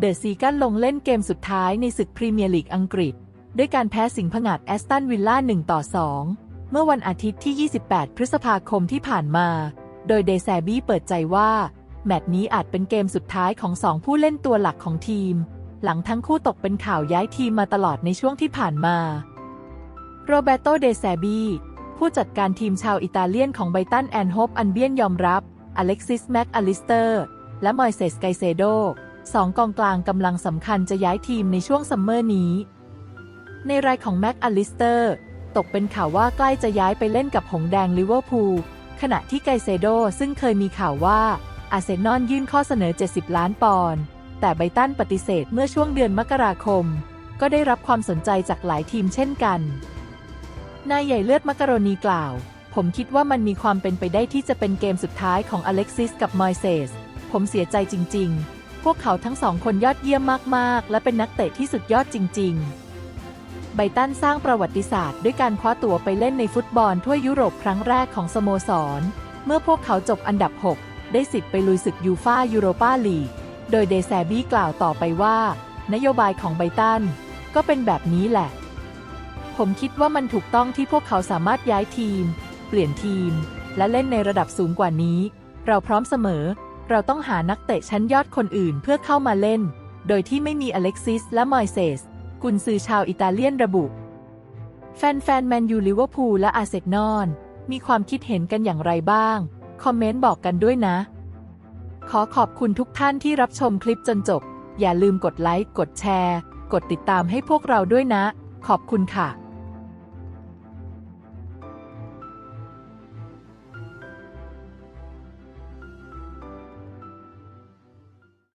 เดอะซีกันลงเล่นเกมสุดท้ายในศึกพรีเมียร์ลีกอังกฤษ ด้วยการแพ้สิงห์ผงาดแอสตันวิลล่า1ต่อ 2 เมื่อวันอาทิตย์ที่ 28 พฤษภาคมที่ผ่านมา โดยเดซแซบี้เปิดใจว่า แมตช์นี้อาจเป็นเกมสุดท้ายของสองผู้เล่นตัวหลักของทีม หลังทั้งคู่ตกเป็นข่าวย้ายทีมมาตลอดในช่วงที่ผ่านมาโรเบโตเดซแซบี้ผู้จัดการทีมชาวอิตาเลียนของไบตันแอนโฮปอันเบียนยอมรับ อเล็กซิสแม็กอลิสเตอร์ และมอยเซสไกเซโด สองกองกลางกำลังสำคัญจะย้ายทีมในช่วงซัมเมอร์นี้ ในรายของแม็กอลิสเตอร์ ตกเป็นข่าวว่าใกล้จะย้ายไปเล่นกับหงแดงลิเวอร์พูลขณะที่ไกเซโดซึ่งเคยมีข่าวว่าอาร์เซนอลยื่นข้อเสนอ 70 ล้านปอนด์แต่ไบตันปฏิเสธเมื่อช่วงเดือนมกราคม ก็ได้รับความสนใจจากหลายทีมเช่นกัน นายใหญ่เลือดมักโรนีกล่าว ผมคิดว่ามันมีความเป็นไปได้ที่จะเป็นเกมสุดท้ายของอเล็กซิสกับมอยเซสผมเสียใจจริง ๆ พวกเขาทั้งสองคนยอดเยี่ยมมาก ๆ และเป็นนักเตะที่สุดยอดจริง ๆ ไบตันสร้างประวัติศาสตร์ด้วยการคว้าตั๋วไปเล่นในฟุตบอลทั่วยุโรปครั้งแรกของสโมสร เมื่อพวกเขาจบอันดับ 6 ได้สิทธิ์ไปลุยศึกยูฟ่ายูโรปาลีก โดยเดแซบี้กล่าวต่อไปว่า นโยบายของไบตันก็เป็นแบบนี้แหละ ผมคิดว่ามันถูกต้องที่พวกเขาสามารถย้ายทีม เปลี่ยนทีม และเล่นในระดับสูงกว่านี้ เราพร้อมเสมอ เราต้องหานักเตะชั้นยอดคนอื่นเพื่อเข้ามาเล่น โดยที่ไม่มีอเล็กซิสและมอยเซส กุนซือชาวอิตาเลียนระบุ แฟนๆแมนยูลิเวอร์พูลและอาร์เซนอลมีความคิดเห็นกันอย่างไรบ้าง คอมเมนต์บอกกันด้วยนะ ขอขอบคุณทุกท่านที่รับชมคลิปจนจบ อย่าลืมกดไลค์ กดแชร์ กดติดตามให้พวกเราด้วยนะ ขอบคุณค่ะ